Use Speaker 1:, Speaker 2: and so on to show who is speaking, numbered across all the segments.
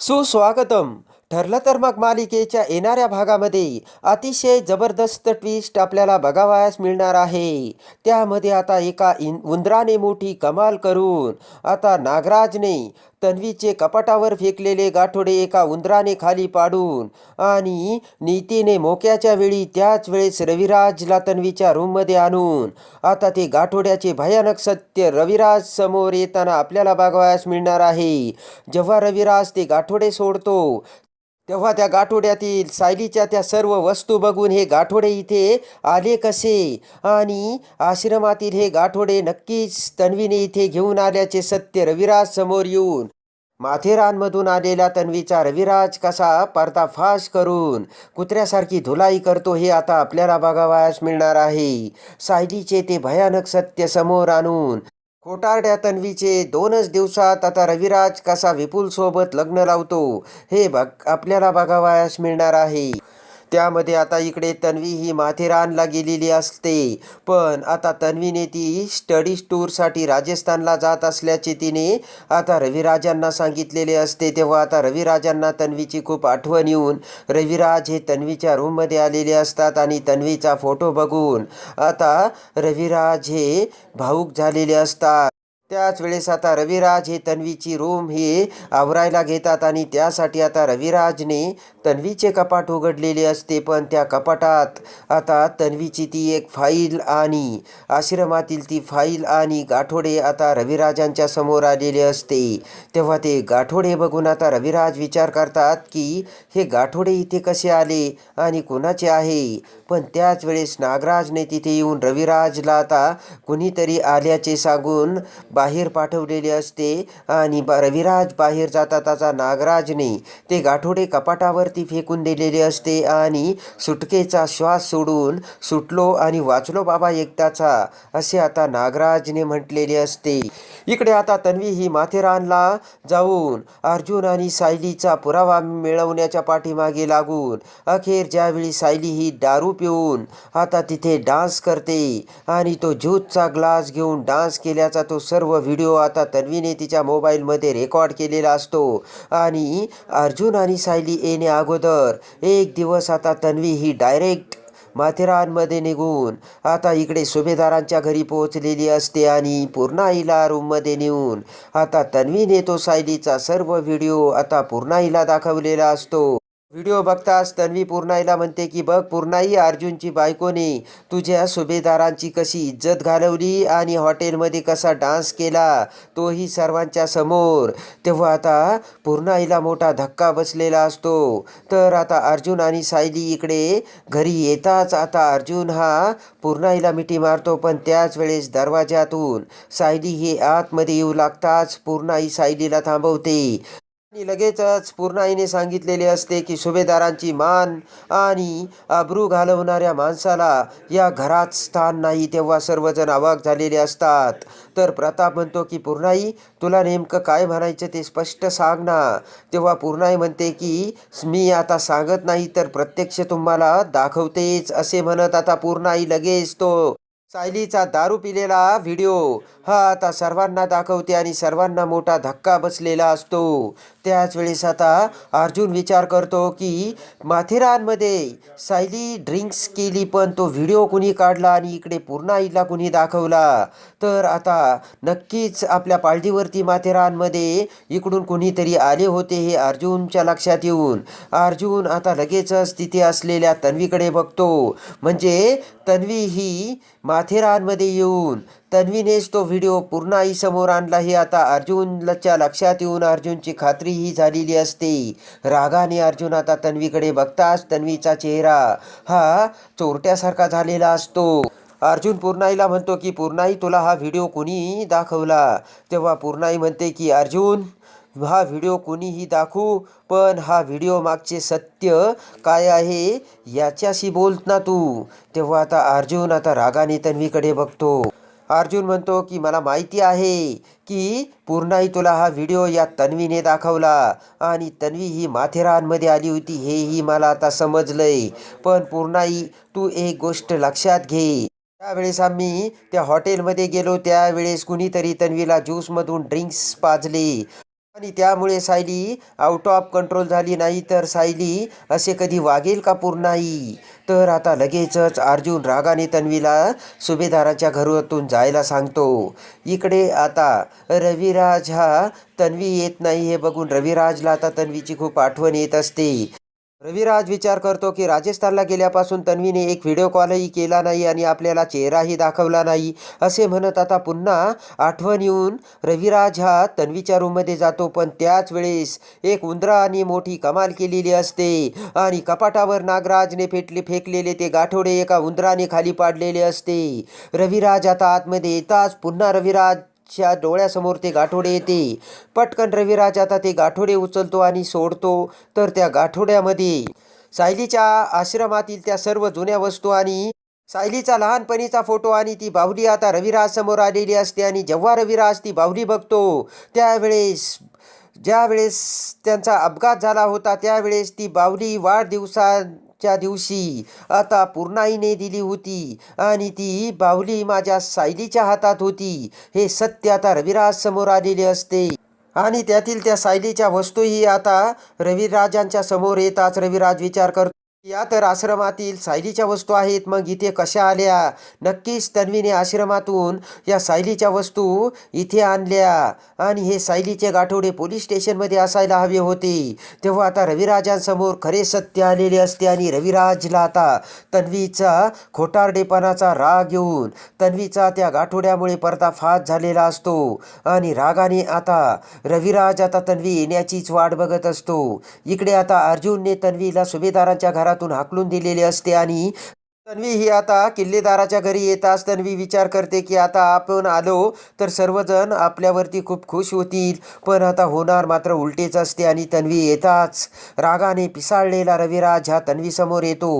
Speaker 1: सुस्वागतम. ठरलं तर मग मालिकेच्या येणाऱ्या भागामध्ये अतिशय जबरदस्त ट्विस्ट आपल्याला बघावयास मिळणार आहे. त्यामध्ये आता एका इन उंदराने मोठी कमाल करून आता नागराजने तन्वीचे कपाटावर फेकलेले गाठोडे एका उंदराने खाली पाडून आणि नीतीने मोक्याच्या वेळी त्याच वेळेस रविराजला तन्वीच्या रूममध्ये आणून आता ते गाठोड्याचे भयानक सत्य रविराज समोर येताना आपल्याला बघावयास मिळणार आहे. जेव्हा रविराज ते गाठोडे सोडतो तेव्हा त्या गाठोड्यातील सायलीच्या त्या सर्व वस्तू बघून हे गाठोडे इथे आले कसे? आणि आश्रमातील हे गाठोडे नक्कीच तन्वीने इथे घेऊन आल्याचे सत्य रविराज समोर येऊन माथेरानमधून आलेला तन्वीचा रविराज कसा पर्दाफाश करून कुत्र्यासारखी धुलाई करतो हे आता आपल्याला बघावयास मिळणार आहे. सायलीचे ते भयानक सत्य समोर आणून खोटारड्या तन्वीचे दोनच दिवसात आता रविराज कसा विपुल सोबत लग्न लावतो हे बघ आपल्याला बघावयास मिळणार आहे. त्यामध्ये आता इकडे तन्वी ही माथेरानला गेलेली असते. पण आता तन्वीने ती स्टडी टूरसाठी राजस्थानला जात असल्याचे तिने आता रविराजांना सांगितलेले असते. तेव्हा आता रविराजांना तन्वीची खूप आठवण येऊन रविराज हे तन्वीच्या रूममध्ये आलेले असतात आणि तन्वीचा फोटो बघून आता रविराज हे भाऊक झालेले असतात. त्याच वेळेस आता रविराज हे तन्वीची रूम ही आवरायला घेतात आणि त्यासाठी आता रविराजने तन्वीचे कपाट उघडलेले असते पण त्या कपाटात आता तन्वीची ती एक फाईल आणि आश्रमातील ती फाईल आणि गाठोडे आता रविराजांच्या समोर आलेले असते. तेव्हा ते गाठोडे बघून आता रविराज विचार करतात की हे गाठोडे इथे कसे आले आणि कोणाचे आहे? पण त्याच वेळेस नागराजने तिथे येऊन रविराजला आता कुणीतरी आल्याचे सांगून बाहेर पाठवलेले असते आणि बा रविराज बाहेर जाता त्याचा नागराजने ते गाठोडे कपाटावरती फेकून दिलेले असते आणि सुटकेचा श्वास सोडून सुटलो आणि वाचलो बाबा एकदाचा असे आता नागराजने म्हटलेले असते. इकडे आता तन्वी ही माथेरानला जाऊन अर्जुन आणि सायलीचा पुरावा मिळवण्याच्या पाठीमागे लागून अखेर ज्यावेळी सायली ही दारू पिऊन आता तिथे डान्स करते आणि तो ज्यूसचा ग्लास घेऊन डान्स केल्याचा तो सर्व सर्व व्हिडिओ आता तन्वीने तिच्या मोबाईलमध्ये रेकॉर्ड केलेला असतो. आणि अर्जुन आणि सायली येणे अगोदर एक दिवस आता तन्वी ही डायरेक्ट माथेरानमध्ये निघून आता इकडे सुभेदारांच्या घरी पोहोचलेली असते आणि पूर्णाईला रूममध्ये नेऊन आता तन्वीने तो सायलीचा सर्व व्हिडिओ आता पूर्णाईला दाखवलेला असतो. व्हिडिओ बघताच तन्वी पूर्णाईला म्हणते की बघ पूर्णाई अर्जुनची बायकोने तुझ्या सुभेदारांची कशी इज्जत घालवली आणि हॉटेलमध्ये कसा डान्स केला तोही सर्वांच्या समोर. तेव्हा आता पूर्णाईला मोठा धक्का बसलेला असतो. तर आता अर्जुन आणि सायली इकडे घरी येताच आता अर्जुन हा पूर्णाईला मिठी मारतो पण त्याच वेळेस दरवाज्यातून सायली हे आतमध्ये येऊ लागताच पूर्णाई सायलीला थांबवते. आणि लगेचच पूर्णाईने सांगितलेले असते की सुभेदारांची मान आणि अब्रू घालवणाऱ्या माणसाला या घरात स्थान नाही तेव्हा सर्वजण अवाक झालेले असतात. तर प्रताप म्हणतो की पूर्णाई तुला नेमकं काय म्हणायचं ते स्पष्ट सांग ना. तेव्हा पूर्णाई म्हणते की मी आता सांगत नाही तर प्रत्यक्ष तुम्हाला दाखवतेच असे म्हणत आता पूर्णाई लगेच तो सायलीचा दारू पिलेला व्हिडिओ. हा आता सर्वांना दाखवते आणि सर्वांना मोठा धक्का बसलेला असतो. त्याच वेळेस आता अर्जुन विचार करतो की माथेरानमध्ये सायली ड्रिंक्स केली पण तो व्हिडिओ कुणी काढला आणि इकडे पूर्ण आईला कुणी दाखवला? तर आता नक्कीच आपल्या पाळदीवरती माथेरानमध्ये इकडून कुणीतरी आले होते हे अर्जुनच्या लक्षात येऊन. अर्जुन आता लगेचच तिथे असलेल्या तन्वीकडे बघतो. म्हणजे तन्वी ही मा माथेरानमध्ये येऊन तन्वीनेच तो व्हिडिओ पूर्ण आईसमोर आणला हे आता अर्जुनच्या लक्षात येऊन अर्जुनची खात्री ही झालेली असते. रागाने अर्जुन आता तन्वीकडे बघताच तन्वीचा चेहरा हा चोरट्यासारखा झालेला असतो. अर्जुन पूर्णाईला म्हणतो की पूर्णाई तुला हा व्हिडिओ कुणी दाखवला? तेव्हा पूर्णाई म्हणते की अर्जुन हा व्हिडिओ कुणीही दाखवू पण हा व्हिडिओ मागचे सत्य काय आहे याच्याशी बोलत ना तू. तेव्हा आता अर्जुन आता रागाने तन्वीकडे बघतो. अर्जुन म्हणतो की मला माहिती आहे की पूर्णाई तुला हा व्हिडिओ या तन्वीने दाखवला आणि तन्वी ही माथेरानमध्ये आली होती हेही मला आता समजलंय. पण पूर्णाई तू एक गोष्ट लक्षात घे. त्यावेळेस आम्ही त्या हॉटेलमध्ये गेलो त्यावेळेस कुणीतरी तन्वीला ज्यूसमधून ड्रिंक्स पाजले. आणि त्यामुळे सायली आउट ऑफ कंट्रोल झाली नाही तर सायली असे कधी वागेल का पूर्ण नाही? तर आता लगेचच अर्जुन रागाने तन्वीला सुभेदाराच्या घरातून जायला सांगतो. इकडे आता रविराज हा तन्वी येत नाही हे बघून रविराजला आता तन्वीची खूप आठवण येत असते. रविराज विचार करतो की राजस्थानला गेल्यापासून तन्वीने एक व्हिडिओ कॉलही केला नाही आणि आपल्याला चेहराही दाखवला नाही असे म्हणत आता पुन्हा आठवण येऊन रविराज हा तन्वीच्या रूममध्ये जातो. पण त्याच वेळेस एक उंदराने मोठी कमाल केलेली असते आणि कपाटावर नागराजने फेटले फेकलेले ते गाठोडे एका उंदराने खाली पाडलेले असते. रविराज आता आतमध्ये येताच पुन्हा रविराज च्या डोळ्यासमोर ते गाठोडे येते. पटकन रविराज आता ते गाठोडे उचलतो आणि सोडतो तर त्या गाठोड्यामध्ये सायलीच्या आश्रमातील त्या सर्व जुन्या वस्तू आणि सायलीचा लहानपणीचा फोटो आणि ती बाहुली आता रविराज समोर आलेली असते आणि जेव्हा रविराज ती बाहुली बघतो त्यावेळेस ज्यावेळेस त्यांचा अपघात झाला होता त्यावेळेस ती बाहुली वाढदिवसाच्या दिवशी. आता पूर्णाईने दिली होती आणि ती बाहुली माझ्या सायलीच्या हातात होती. हे सत्य आता रविराज समोर आलेले असते. आणि त्यातील त्या सायलीच्या वस्तूही आता रविराजांच्या समोर येताच रविराज विचार करतो. या तर आश्रमातील सायलीच्या वस्तू आहेत. मग इथे कशा आल्या? नक्कीच तन्वीने आश्रमातून या सायलीच्या वस्तू इथे आणल्या. आणि हे सायलीचे गाठोडे पोलीस स्टेशनमध्ये असायला हवे होते. तेव्हा आता रविराजांसमोर खरे सत्य आलेले असते आणि रविराजला आता तन्वीचा खोटारडेपणाचा राग येऊन तन्वीचा त्या गाठोड्यामुळे पर्दाफाश झालेला असतो. आणि रागाने आता रविराज आता तन्वी येण्याचीच वाट बघत असतो. इकडे आता अर्जुनने तन्वीला सुभेदारांच्या घरात घरातून हाकलून दिलेले असते आणि तन्वी ही आता किल्लेदाराच्या घरी येताच तन्वी विचार करते की आता आपण आलो तर सर्वजण आपल्यावरती खूप खुश होतील. पण आता होणार मात्र उलटेच असते आणि तन्वी येताच. रागाने पिसाळलेला रविराज हा तन्वीसमोर येतो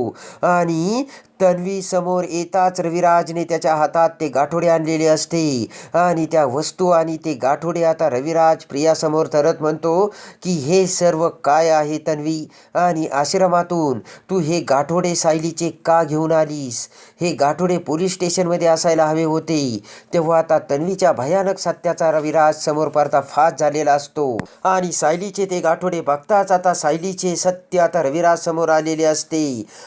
Speaker 1: आणि तन्वी समोर येताच रविराजने त्याच्या हातात ते गाठोडे आणलेले असते. आणि त्या वस्तू आणि ते गाठोडे आता रविराज प्रियासमोर तरत म्हणतो की हे सर्व काय आहे तन्वी? आणि आश्रमातून तू हे गाठोडे सायलीचे का घेऊन आलीस? हे गाठोडे पोलीस स्टेशनमध्ये असायला हवे होते. तेव्हा आता तन्वीच्या भयानक सत्याचा रविराज समोर पडता फास झालेला असतो. आणि सायलीचे ते गाठोडे बघताच आता सायलीचे सत्य आता रविराज समोर आलेले असते.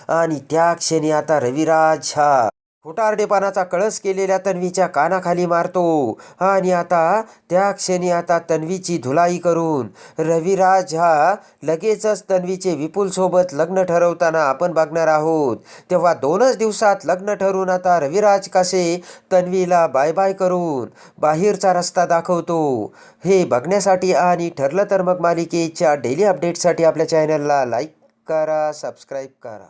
Speaker 1: आणि त्या क्षणी आता रविराज हा. खोटारडेपणाचा कळस केलेल्या तन्वीच्या कानाखाली मारतो. आणि आता त्या क्षणी आता तन्वीची धुलाई करून रविराज हा लगेचच तन्वीचे विपुलसोबत लग्न ठरवताना आपण बघणार आहोत. तेव्हा दोनच दिवसात लग्न ठरवून आता रविराज कसे तन्वीला बाय बाय करून बाहेरचा रस्ता दाखवतो. हे बघण्यासाठी आणि ठरलं तर मग मालिकेच्या डेली अपडेटसाठी आपल्या चॅनलला लाईक करा सबस्क्राईब करा.